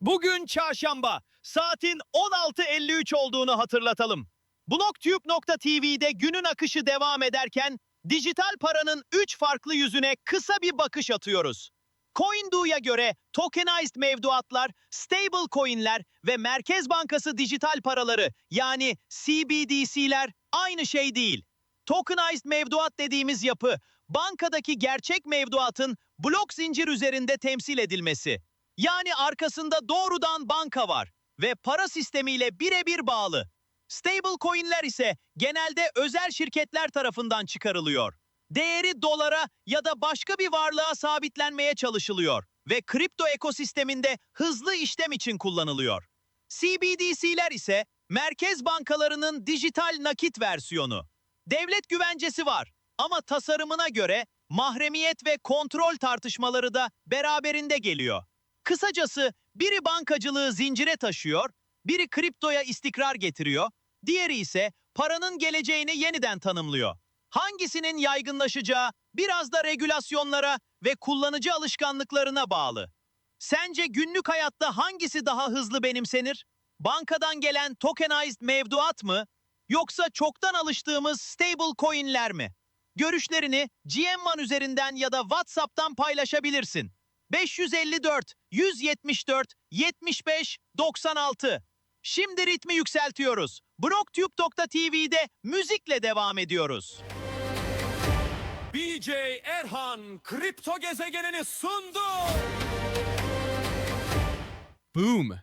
Bugün çarşamba. Saatin 16.53 olduğunu hatırlatalım. Blocktube.tv'de günün akışı devam ederken dijital paranın 3 farklı yüzüne kısa bir bakış atıyoruz. CoinDo'ya göre tokenized mevduatlar, stable coinler ve Merkez Bankası dijital paraları yani CBDC'ler aynı şey değil. Tokenized mevduat dediğimiz yapı, bankadaki gerçek mevduatın blok zincir üzerinde temsil edilmesi. Yani arkasında doğrudan banka var ve para sistemiyle birebir bağlı. Stable coinler ise genelde özel şirketler tarafından çıkarılıyor. Değeri dolara ya da başka bir varlığa sabitlenmeye çalışılıyor ve kripto ekosisteminde hızlı işlem için kullanılıyor. CBDC'ler ise merkez bankalarının dijital nakit versiyonu. Devlet güvencesi var ama tasarımına göre mahremiyet ve kontrol tartışmaları da beraberinde geliyor. Kısacası biri bankacılığı zincire taşıyor, biri kriptoya istikrar getiriyor, diğeri ise paranın geleceğini yeniden tanımlıyor. Hangisinin yaygınlaşacağı biraz da regülasyonlara ve kullanıcı alışkanlıklarına bağlı. Sence günlük hayatta hangisi daha hızlı benimsenir? Bankadan gelen tokenized mevduat mı? Yoksa çoktan alıştığımız stable coinler mi? Görüşlerini GM1 üzerinden ya da WhatsApp'tan paylaşabilirsin. 554 174 75 96. Şimdi ritmi yükseltiyoruz. Blocktube.tv'de müzikle devam ediyoruz. BJ Erhan kripto gezegenini sundu. Boom.